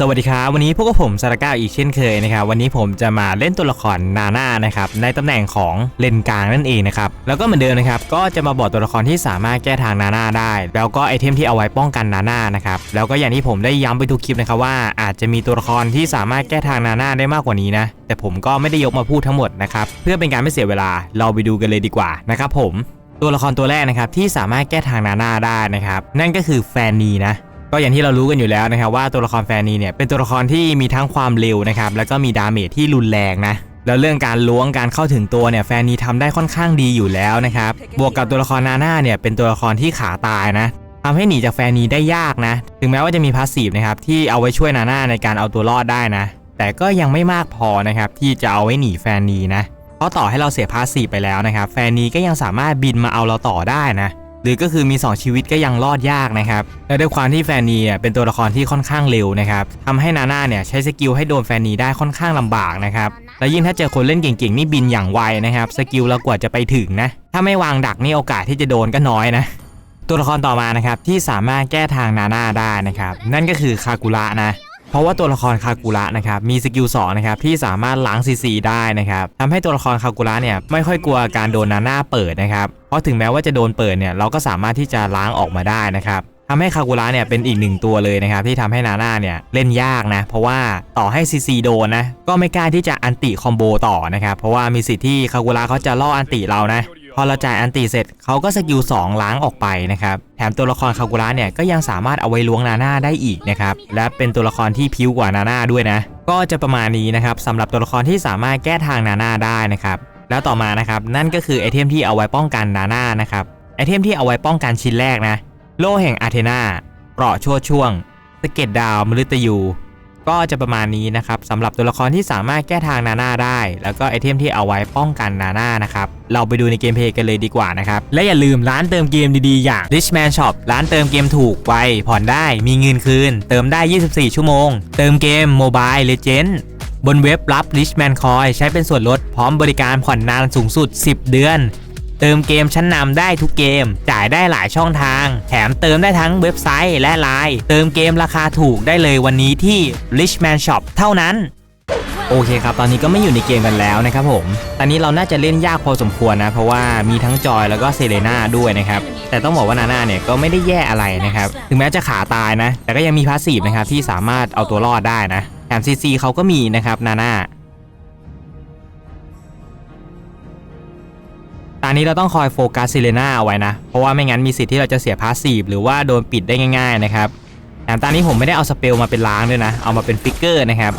สวัสดีครับวันนี้พวกผมซาราก้าอีกเช่นเคยนะครับวันนี้ผมจะมาเล่นตัวละครนาน่านะครับในตำแหน่งของเลนกลางนั่นเองนะครับแล้วก็เหมือนเดิมนะครับก็จะมาบอกตัวละครที่สามารถแก้ทางนาน่าได้ แล้วก็ไอเทมที่เอาไว้ป้องกันนาน่านะครับแล้วก็อย่างที่ผมได้ย้ำไปทุกคลิปนะครับว่าอาจจะมีตัวละครที่สามารถแก้ทางนาน่าได้มากกว่านี้นะแต่ผมก็ไม่ได้ยกมาพูดทั้งหมดนะครับเพื่อเป็นการไม่เสียเวลาเราไปดูกันเลยดีกว่านะครับผมตัวละครตัวแรกนะครับที่สามารถแก้ทางนาน่าได้นะครับนั่นก็คือแฟนนีนะ ก็อย่างที่เรารู้กันอยู่แล้วนะครับว่าตัวละครแฟนนีเนี่ยเป็นตัวละครที่มีทั้งความเร็วนะครับแล้วก็มีดาเมจที่รุนแรงนะแล้วเรื่องการล้วงการเข้าถึงตัวเนี่ยแฟนนีทำได้ค่อนข้างดีอยู่แล้วนะครับบวกกับตัวละครนาน่าเนี่ยเป็นตัวละครที่ขาตายนะทำให้หนีจากแฟนนีได้ยากนะ ถึงแม้ว่าจะมีพาสซีฟนะครับที่เอาไว้ช่วยนาน่าในการเอาตัวรอดได้นะ แต่ก็ยังไม่มากพอนะครับที่จะเอาไว้หนีแฟนนีนะเพราะต่อให้เราเสียพาสซีฟไปแล้วนะครับแฟนนีก็ยังสามารถบินมาเอาเราต่อได้นะ หรือก็คือมี 2 ชีวิตก็ยังรอดยากนะครับและด้วยความที่แฟนนีเป็นตัวละครที่ค่อนข้างเร็วนะครับทำให้นาน่าเนี่ยใช้สกิลให้โดนแฟนนีได้ค่อนข้างลำบากนะครับและยิ่งถ้าเจอคนเล่นเก่งๆนี่บินอย่างไวนะครับสกิลเรากว่าจะไปถึงนะถ้าไม่วางดักนี่โอกาสที่จะโดนก็น้อยนะตัวละครต่อมานะครับที่สามารถแก้ทางนาน่าได้นะครับนั่นก็คือคากุระนะ เพราะว่าตัวละครคากุระนะครับมีสกิล2นะครับที่สามารถล้างซีซีได้นะครับทำให้ตัวละครคากุระเนี่ยไม่ค่อยกลัวการโดนนาหน่าเปิดนะครับเพราะถึงแม้ว่าจะโดนเปิดเนี่ยเราก็สามารถที่จะล้างออกมาได้นะครับทำให้คากุระเนี่ยเป็นอีกหนึ่งตัวเลยนะครับที่ทำให้นาน่าเนี่ยเล่นยากนะ เพราะว่าต่อให้ซีซีโดนนะก็ไม่กล้าที่จะอันติคอมโบต่อนะครับเพราะว่ามีสิทธิ์ที่คากุระเขาจะล่ออันติเรานะ พอเราจ่ายอันติเสร็จเขาก็สกิล2ล้างออกไปนะครับแถมตัวละครคากุระเนี่ยก็ยังสามารถเอาไว้ล้วงนาน่าได้อีกนะครับและเป็นตัวละครที่พิ้วกว่านาน่าด้วยนะก็จะประมาณนี้นะครับสำหรับตัวละครที่สามารถแก้ทางนาน่าได้นะครับแล้วต่อมานะครับนั่นก็คือไอเทมที่เอาไว้ป้องกันนาน่านะครับไอเทมที่เอาไว้ป้องกันชิ้นแรกนะโล่แห่งอาเทนาเปราะชั่วช่วงสเก็ดดาวมฤตยู ก็จะประมาณนี้นะครับสำหรับตัวละครที่สามารถแก้ทางนาน่าได้ แล้วก็ไอเทมที่เอาไว้ป้องกันนาน่านะครับเราไปดูในเกมเพลย์กันเลยดีกว่านะครับ และอย่าลืมร้านเติมเกมดีๆ อย่าง Richman Shop ร้านเติมเกมถูกไวผ่อนได้มีเงินคืน เติมได้ 24 ชั่วโมง เติมเกม Mobile Legend บนเว็บรับ Richman Coin ใช้เป็นส่วนลดพร้อมบริการผ่อนนานสูงสุด 10 เดือน เติมเกมชั้นนำได้ทุกเกม จ่ายได้หลายช่องทาง แถมเติมได้ทั้งเว็บไซต์และไลน์เติมเกมราคาถูกได้เลยวันนี้ที่ Richman Shop เท่านั้นโอเคครับ ตอนนี้ก็ไม่อยู่ในเกมกันแล้วนะครับผม ตอนนี้เราน่าจะเล่นยากพอสมควรนะ เพราะว่ามีทั้งจอยแล้วก็เซเลน่าด้วยนะครับ แต่ต้องบอกว่านาน่าเนี่ยก็ไม่ได้แย่อะไรนะครับ ถึงแม้จะขาตายนะ แต่ก็ยังมีพาสซีฟนะครับที่สามารถเอาตัวรอดได้นะ แถมซีซีเขาก็มีนะครับนาน่า ตอนนี้เราต้องคอยโฟกัสซิเลนาเอาไว้นะ เพราะว่าไม่งั้นมีสิทธิ์ที่เราจะเสียพาสซีฟหรือว่าโดนปิดได้ง่าย ๆนะครับแถมตอนนี้ผมไม่ได้เอาสเปลมาเป็นล้างด้วยนะ เอามาเป็นฟิกเกอร์นะครับ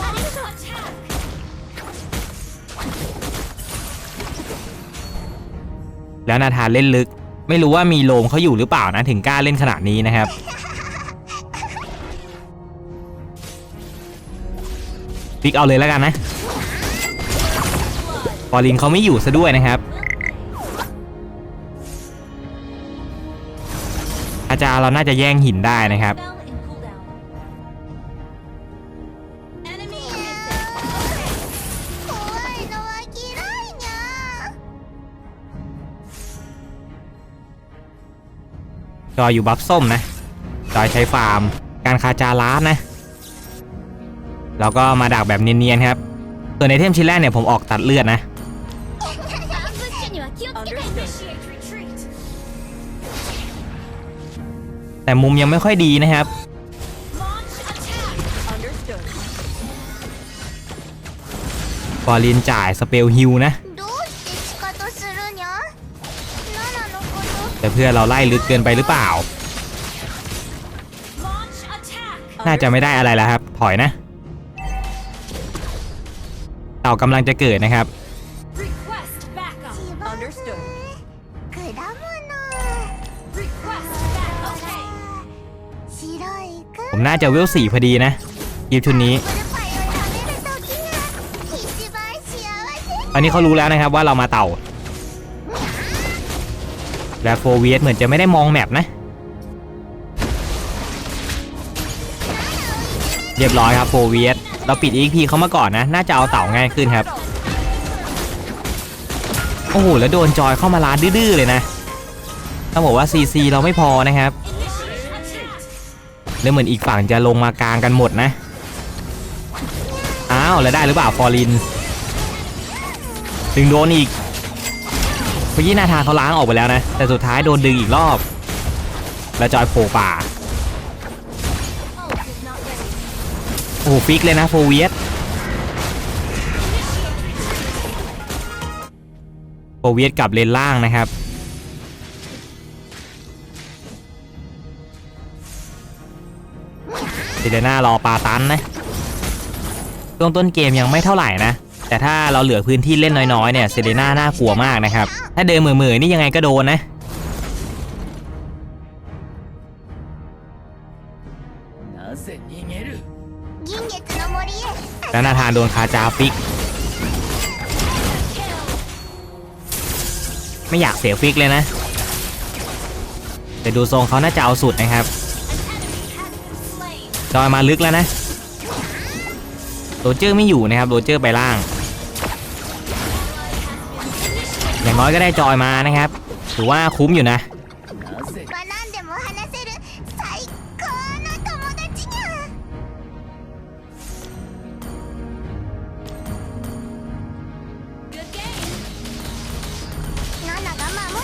แล้วนาธานเล่นลึก ไม่รู้ว่ามีโลมเขาอยู่หรือเปล่านะถึงกล้าเล่นขนาดนี้นะครับฟิกเอาเลยแล้วกันนะฟอรินเขาไม่อยู่ซะด้วยนะครับ จะเราน่าจะแย่งหินได้นะครับ จอยอยู่บัฟส้มนะ จอยใช้ฟาร์ม การคาจาร้านนะ แล้วก็มาดักแบบเนียนๆครับ ส่วนในเทมชิลแรกเนี่ยผมออกตัดเลือดนะ แต่มุมยังไม่ค่อยดีนะครับ ฟอลินจ่ายสเปลฮิวนะ แต่เพื่อเราไล่ลึกเกินไปหรือเปล่า น่าจะไม่ได้อะไรแล้วครับ ถอยนะ เต่ากำลังจะเกิดนะครับ ผมน่าจะเวลสี่พอดีนะยิบชุดนี้อันนี้เขารู้แล้วนะครับว่าเรามาเต่าและโฟเวียสเหมือนจะไม่ได้มองแมปนะ เรียบร้อยครับโฟเวียสเราปิดอีกพีเขามาก่อนนะ น่าจะเอาเต่าง่ายขึ้นครับ โอ้โห แล้วโดนจอยเข้ามาล้านดื้อเลยนะ ต้องบอกว่าซีซีเราไม่พอนะครับ แล้วเหมือนอีกฝั่งจะลงมากลางกันหมดนะ อ้าว แล้วได้หรือเปล่าฟอร์ลินดึงโดนอีกเมื่อกี้นาธาเขาล้างออกไปแล้วนะ แต่สุดท้ายโดนดึงอีกรอบ แล้วจอยโผล่ป่า โอ้โหฟิกเลยนะโฟเวียสโฟเวียสกลับเลนล่างนะครับ เซเลน่ารอปาตันนะช่วงต้นเกมยังไม่เท่าไหร่นะ แต่ถ้าเราเหลือพื้นที่เล่นน้อยๆเนี่ยเซเลน่าน่ากลัวมากนะครับ ถ้าเดินเหมือๆนี่ยังไงก็โดนนะแล้วนาธานโดนคาจาฟิก ไม่อยากเสียฟิกเลยนะ แต่ดูทรงเขาน่าจะเอาสุดนะครับ อยมาลึกแล้วนะโรเจอร์ไม่อยู่นะครับโรเจอร์ไปล่าง อย่างน้อยก็ได้จอยมานะครับถือว่าคุ้มอยู่นะ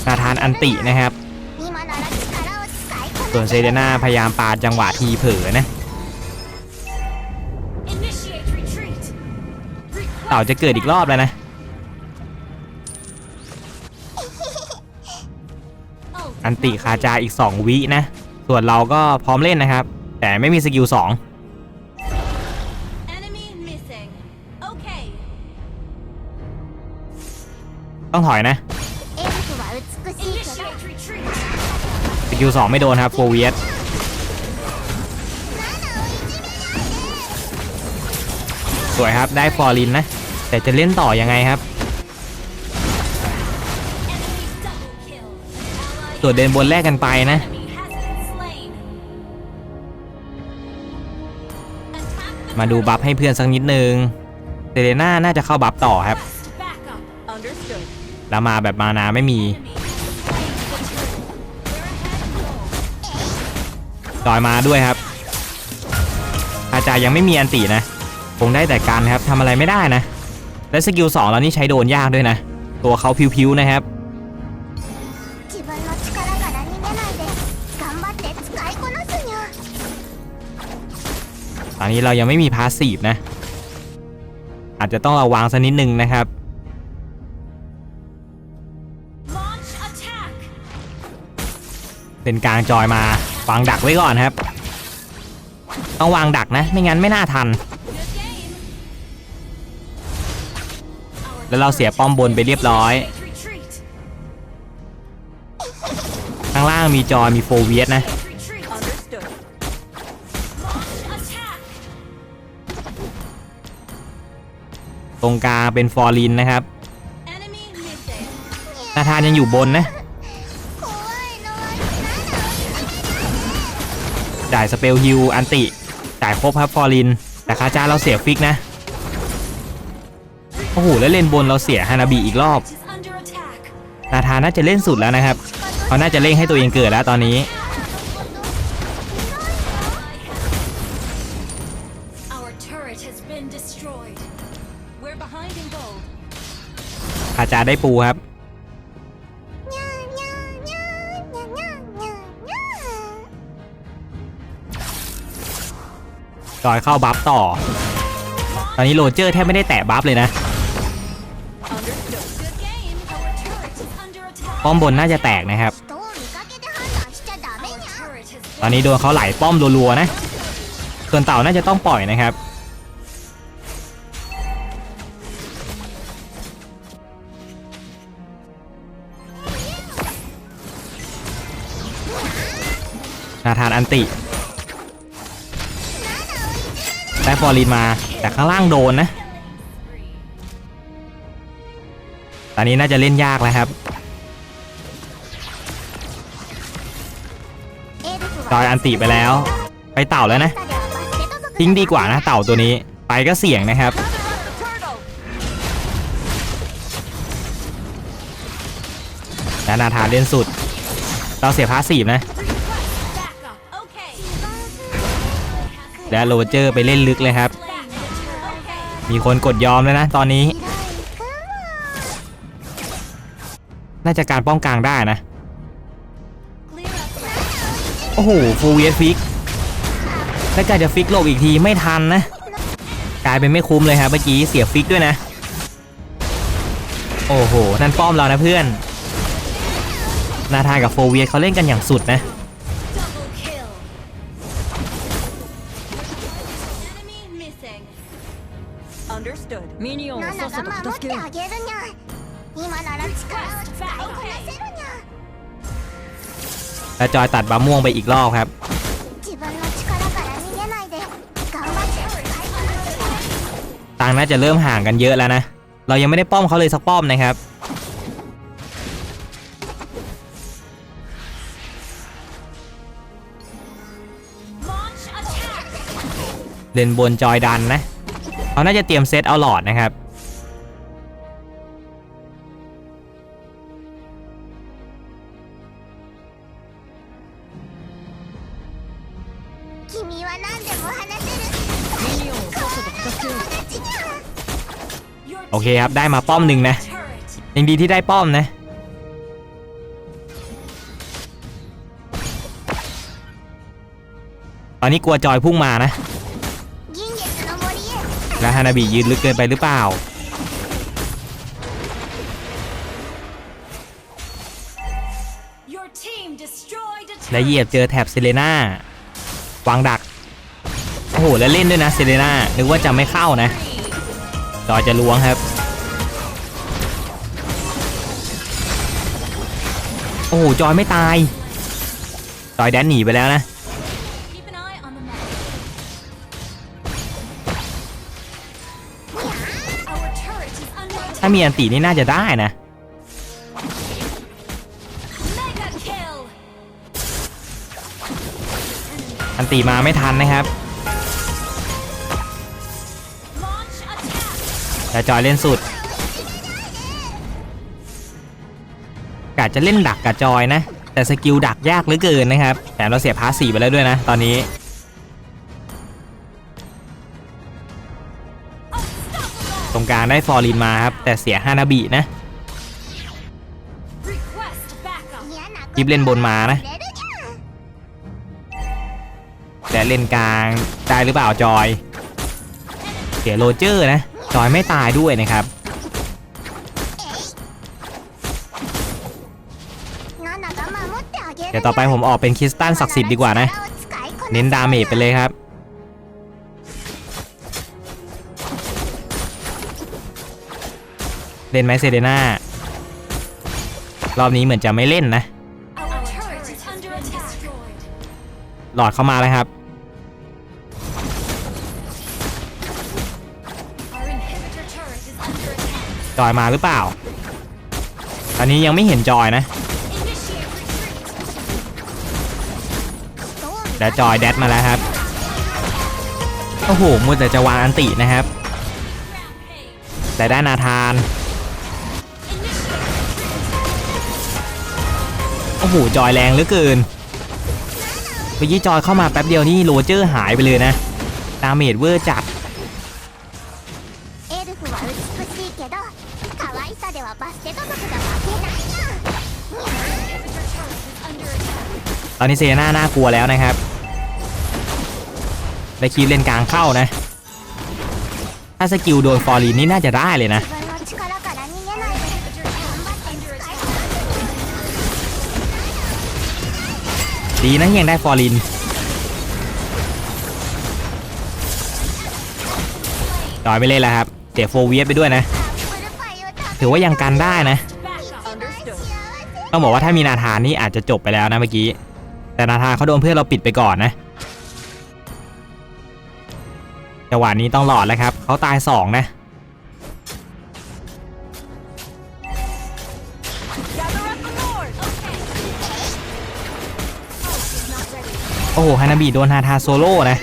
สธานอันตินะครับ ส่วนเซเดนาพยายามปาดจังหวะทีเผลอนะ ต่าจะเกิดอีกรอบแล้วนะ อันติคาจาอีก 2 วินะ ส่วนเราก็พร้อมเล่นนะครับ แต่ไม่มีสกิล2ต้องถอยนะสกิลสองไม่โดนครับโฟวีสสวยครับได้ฟอรินนะ แต่จะเล่นต่อยังไงครับ Enemy double kill. Ally ส่วเดินบนแรกกันไปนะมาดูบัฟให้เพื่อนสักนิดนึงเซเลน่าน่าจะเข้าบัฟต่อครับ แล้วมาแบบมานาไม่มี Enemy has slain the turtle. We're ahead goal. จอยมาด้วยครับ อาจารย์ยังไม่มีอันตินะ คงได้แต่การครับทำอะไรไม่ได้นะ และสกิล2แล้วนี่ใช้โดนยากด้วยนะ ตัวเขาพิวๆนะครับตอนนี้เรายังไม่มีพาสีฟนะ อาจจะต้องระวังสักนิดนึงนะครับเป็นกลางจอยมาวางดักไว้ก่อนครับ ต้องวางดักนะ ไม่งั้นไม่น่าทัน แล้วเราเสียป้อมบนไปเรียบร้อย ข้างล่างมีจอยมีโฟเวียสนะตรงกลางเป็นฟอร์ลินนะครับนาธานยังอยู่บนนะ จ่ายสเปลฮิวอันติ จ่ายครบครับฟอร์ลิน แต่คาจ้าเราเสียฟิกนะ โอ้โหแล้วเล่นบนเราเสียฮานาบีอีกรอบนาธาน่าจะเล่นสุดแล้วนะครับเขาน่าจะเล่งให้ตัวเองเกิดแล้วตอนนี้ อาจาได้ปูครับจอยเข้าบัฟต่อ ตอนนี้โรเจอร์แทบไม่ได้แตะบัฟเลยนะ ป้อมบนน่าจะแตกนะครับ ตอนนี้โดนเขาไหลป้อมรัวๆนะส่วนเต่าน่าจะต้องปล่อยนะครับ นาธานอันติได้ฟอรีนมาแต่ข้างล่างโดนนะ ตอนนี้น่าจะเล่นยากแล้วครับ ดอยอันติไปแล้ว ไปเต่าแล้วนะ ทิ้งดีกว่านะเต่าตัวนี้ ไปก็เสี่ยงนะครับ และนาธาเล่นสุด เราเสียพาสีบนะ และโรเจอร์ไปเล่นลึกเลยครับ มีคนกดยอมแล้วนะตอนนี้ น่าจะการป้องกลางได้นะ โอ้โหฟูเวียฟิกถ้าการจะฟิกหลบอีกทีไม่ทันนะ กลายเป็นไม่คุ้มเลยครับเมื่อกี้เสียฟิกด้วยนะ โอ้โห นั่นป้อมเรานะเพื่อน นาธานกับโฟเวียเขาเล่นกันอย่างสุดนะ Double kill. Enemy missing. Understood. ミニオンをナナさっさとが守って片付けようあげるにゃ今なら力を使いこなせるにゃ แล้จอยตัดบาม่วงไปอีกรอบครับ ต่างน่าจะเริ่มห่างกันเยอะแล้วนะ เรายังไม่ได้ป้อมเขาเลยสักป้อมนะครับ เล่นบนจอยดันนะ เขาน่าจะเตรียมเซตเอาหลอดนะครับ อเคครับ ได้มาป้อมหนึ่งนะยังดีที่ได้ป้อมนะ ตอนนี้กลัวจอยพุ่งมานะ แล้วฮานาบิยืนลึกเกินไปหรือเปล่าและเหยียบเจอแถบเซเลน่าวางดัก โอ้โห แล้วเล่นด้วยนะเซเลน่านึกว่าจะไม่เข้านะ จอยจะล้วงครับ โอ้จอยไม่ตาย จอยแดนหนีไปแล้วนะ ถ้ามีอันตีนี่น่าจะได้นะอันตีมาไม่ทันนะครับ แต่จอยเล่นสุดกะจะเล่นดักกับจอยนะ แต่สกิลดักยากเหลือเกินนะครับแถมเราเสียพาสีไปแล้วด้วยนะ ตอนนี้ตรงกลางได้ฟอร์ลินมาครับ แต่เสียฮานาบีนะยิบเล่นบนมานะ แต่เล่นกลางได้หรือเปล่าจอย เสียโรเจอร์นะ จอยไม่ตายด้วยนะครับ เดี๋ยวต่อไปผมออกเป็นคริสตัลศักดิ์สิทธิ์ดีกว่านะ เน้นดาเมจไปเลยครับ เล่นไหมเซเดนารอบนี้เหมือนจะไม่เล่นนะ หลอดเข้ามาแล้วครับ จอยมาหรือเปล่า ตอนนี้ยังไม่เห็นจอยนะแต่จอยแดดมาแล้วครับ โอ้โหมัวแต่จะวางอันตินะครับ แต่ได้นาธาน โอ้โห จอยแรงเหลือเกินเมื่อกี้จอยเข้ามาแป๊บเดียวนี่โรเจอร์หายไปเลยนะ ดาเมจเวอร์จัด エルフは美しいけど可愛さではバステト族が負けないにゃ inhibitor turret is under attack. ตอนนี้เซน่าน่ากลัวแล้วนะครับได้คีบเลนกลางเข้านะ ถ้าสกิลโดนฟอร์ลีนนี่น่าจะได้เลยนะ 自分の力から逃げないで Inhibitor turret is under 使い attack. ดีนะยังได้ฟอร์ลิน จอยไม่เล่นแล้วครับ เสียโฟเวียไปด้วยนะ ถือว่ายังกันได้นะ ต้องบอกว่าถ้ามีนาธานนี่อาจจะจบไปแล้วนะเมื่อกี้ แต่นาธานเขาโดนเพื่อนเราปิดไปก่อนนะจังหวะนี้ต้องหลอดแล้วครับ เขาตายสองนะโอ้ฮานาบีโดนนาธาโซโล่นะ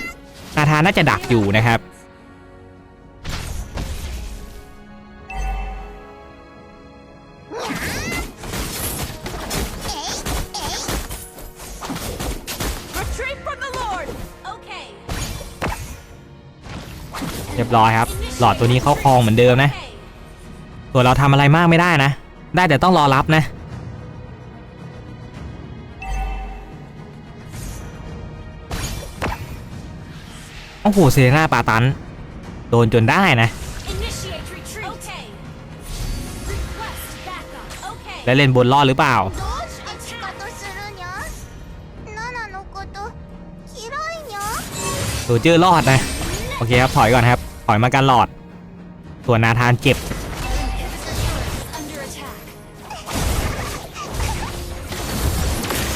นาธาน่าจะดักอยู่นะครับ ร้อยครับ หลอดตัวนี้เขาคลองเหมือนเดิมนะส่วนเราทำอะไรมากไม่ได้นะ ได้แต่ต้องรอรับนะ โอ้โหเซนาปาตัน โดนจนได้นะ และเล่นบนรอดหรือเปล่าโซเจอร์รอดนะ โอเคครับ ถอยก่อนครับ อยมากันหลอด ส่วนนาธานเจ็บ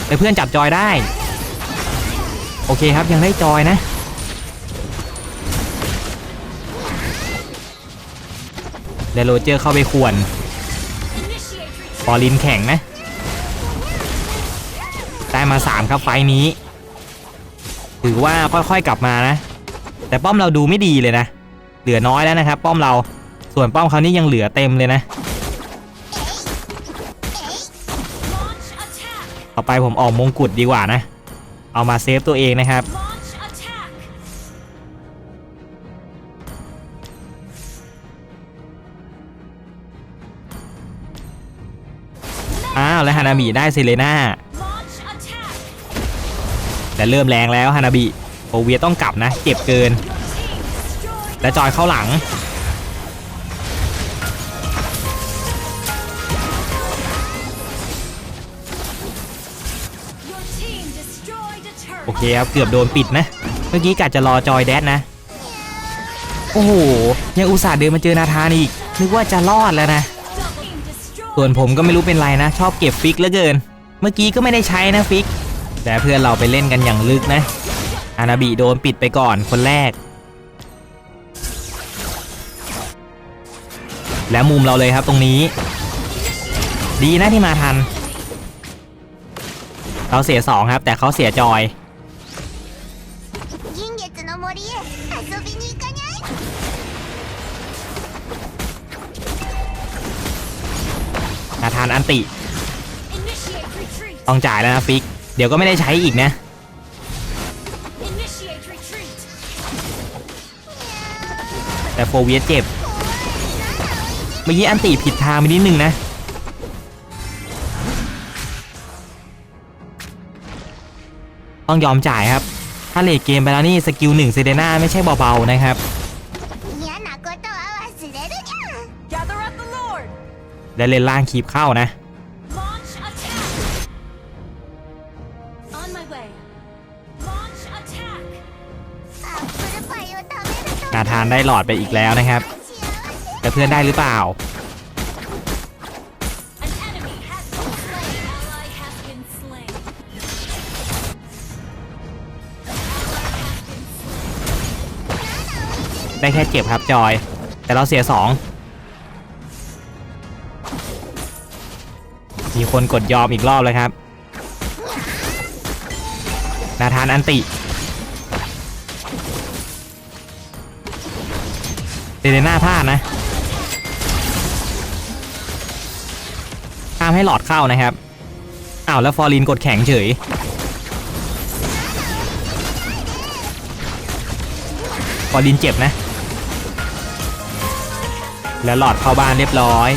แต่เพื่อนจับจอยได้ โอเคครับยังได้จอยนะแล้วโรเจอร์เข้าไปข่วนฟอร์ลินแข่งนะ ได้มา 3 ครับไฟนี้ ถือว่าค่อยๆกลับมานะ แต่ป้อมเราดูไม่ดีเลยนะ เหลือน้อยแล้วนะครับ ป้อมเราส่วนป้อมเขานี่ยังเหลือเต็มเลยนะ ต่อไปผมออกมงกุฎดีกว่านะ เอามาเซฟตัวเองนะครับ อ้าว แล้วฮานาบิได้เซเลน่าแต่เริ่มแรงแล้วฮานาบิโอเวียต้องกลับนะ เจ็บเกิน และจอยเข้าหลัง โอเคครับ เกือบโดนปิดนะ เมื่อกี้กะจะรอจอยแดดนะ โอ้โห ยังอุตส่าห์เดินมาเจอนาธานอีก นึกว่าจะรอดแล้วนะ ส่วนผมก็ไม่รู้เป็นไรนะ ชอบเก็บฟิกเหลือเกิน เมื่อกี้ก็ไม่ได้ใช้นะฟิก แต่เพื่อนเราไปเล่นกันอย่างลึกนะ อานาบิโดนปิดไปก่อนคนแรก แล้วมุมเราเลยครับตรงนี้ ดีนะที่มาทัน เราเสียสองครับ แต่เขาเสียจอย มาทานอันติ ต้องจ่ายแล้วนะฟิก เดี๋ยวก็ไม่ได้ใช้อีกนะแต่โฟเวียเจ็บ เมื่อกี้อันตีผิดทางไปนิดนึงนะ ต้องยอมจ่ายครับ ถ้าเลทเกมไปแล้วนี่สกิลหนึ่งเซเดน่าไม่ใช่เบาๆนะครับและเลนล่างคีบเข้านะ นาธานได้หลอดไปอีกแล้วนะครับ แต่เพื่อนได้หรือเปล่า ได้แค่เจ็บครับจอย แต่เราเสียสองมีคนกดยอมอีกรอบเลยครับ นาธานอันติ เดเดน่าพลาดนะามให้หลอดเข้านะครับอ้าวแล้วฟอร์ลินกดแข็งเฉยฟอร์ลินเจ็บนะ แล้วหลอดเข้าบ้านเรียบร้อย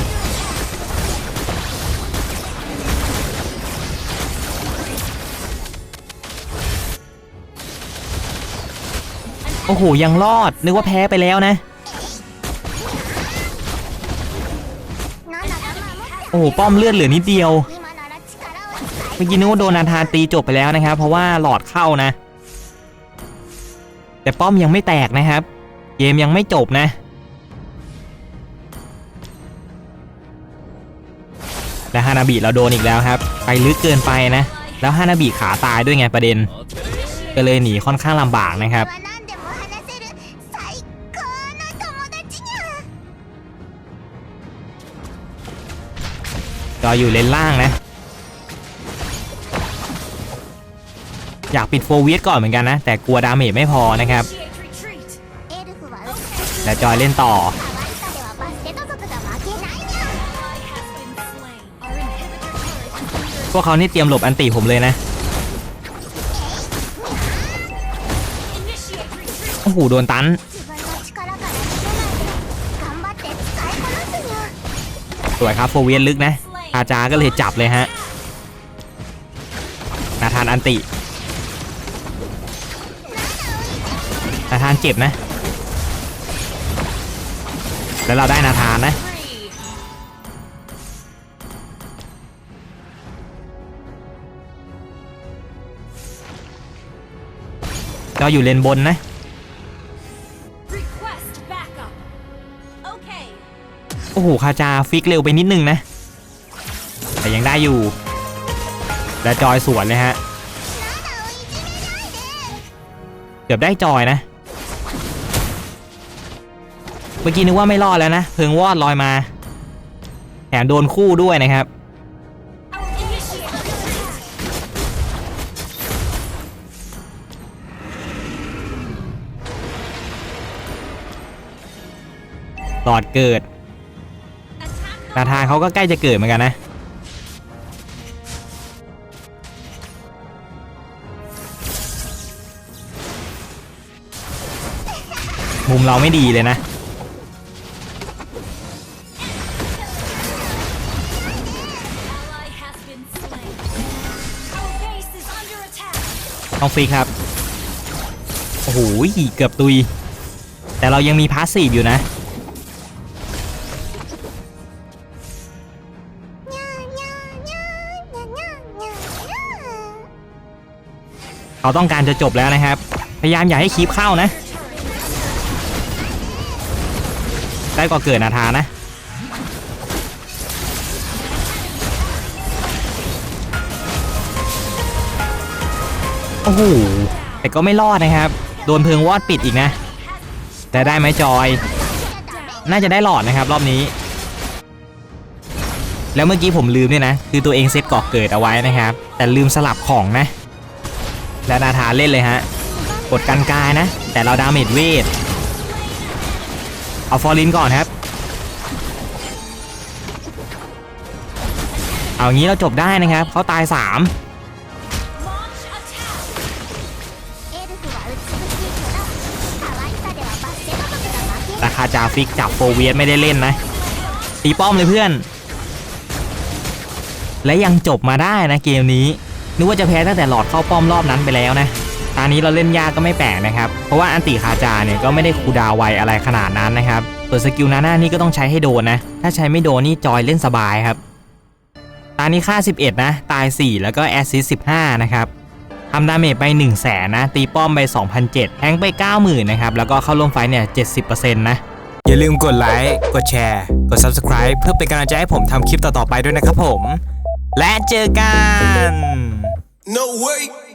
โอ้โหยังรอดนึกว่าแพ้ไปแล้วนะ โอ้ป้อมเลือดเหลือนิดเดียว เมื่อกี้นึกว่าโดนอาธาตีจบไปแล้วนะครับ เพราะว่าหลอดเข้านะ แต่ป้อมยังไม่แตกนะครับ เกมยังไม่จบนะและฮานาบิเราโดนอีกแล้วครับ ไปลึกเกินไปนะ แล้วฮานาบิขาตายด้วยไงประเด็น ก็เลยหนีค่อนข้างลำบากนะครับ รออยู่เลนล่างนะ อยากปิดโฟวีสก่อนเหมือนกันนะ แต่กลัวดาเมจไม่พอนะครับแต่จอยเล่นต่อ พวกเขานี่เตรียมหลบอันตีผมเลยนะ โอ้โห โดนตันสวยครับโฟวียลึกนะ อาจาก็เลยจับเลยฮะ นาธานอันติ นาธานเจ็บนะ แล้วเราได้นาธานนะ Three. เราอยู่เลนบนนะ Request backup. Okay. โอ้โหคาจาฟิกเร็วไปนิดนึงนะ แต่ยังได้อยู่ และจอยสวนเลยฮะ เกือบได้จอยนะ เมื่อกี้นึกว่าไม่รอดแล้วนะ เพิงวอดลอยมา แถมโดนคู่ด้วยนะครับหลอดเกิด Attack นาธานเขาก็ใกล้จะเกิดเหมือนกันนะ มุมเราไม่ดีเลยนะ ต้องฟิกครับ โอ้โหเกือบตุย แต่เรายังมีพาสซีฟอยู่นะเขาต้องการจะจบแล้วนะครับ พยายามอย่าให้คีปเข้านะ ได้ก็เกิดนาธานะ โอ้โห แต่ก็ไม่รอดนะครับ โดนเพิงวอดปิดอีกนะ แต่ได้ไหมจอย น่าจะได้หลอดนะครับ รอบนี้ แล้วเมื่อกี้ผมลืมด้วยนะ คือตัวเองเซตเกาะเกิดเอาไว้นะครับ แต่ลืมสลับของนะ และนาธานเล่นเลยฮะ กดกันกายนะ แต่เราดาเมจเวท เอาฟอร์ลินก่อนครับ เอางี้เราจบได้นะครับ เขาตายสามราคาจาฟิกจับโฟเวียสไม่ได้เล่นนะ ตีป้อมเลยเพื่อน และยังจบมาได้นะเกมนี้ นึกว่าจะแพ้ตั้งแต่หลอดเข้าป้อมรอบนั้นไปแล้วนะ ตอนนี้เราเล่นยากก็ไม่แปลกนะครับ เพราะว่าอันติคาจาเนี่ยก็ไม่ได้คูลดาวน์ไวอะไรขนาดนั้นนะครับส่วนสกิลนาน่านี่ก็ต้องใช้ให้โดนนะ ถ้าใช้ไม่โดนนี่จอยเล่นสบายครับตอนนี้ค่า 11 นะ ตาย 4 แล้วก็แอสซิส15 นะครับทำดาเมจไป 1 0 0 0 0แสนนะ ตีป้อมไป 2,007แทงไป 90,000นะครับ แล้วก็เข้าร่วมไฟท์เนี่ย 70%นะ อย่าลืมกดไลค์ กดแชร์ กด Subscribe เพื่อเป็นกำลังใจให้ผมทำคลิปต่อๆไปด้วยนะครับผม และเจอกัน No way.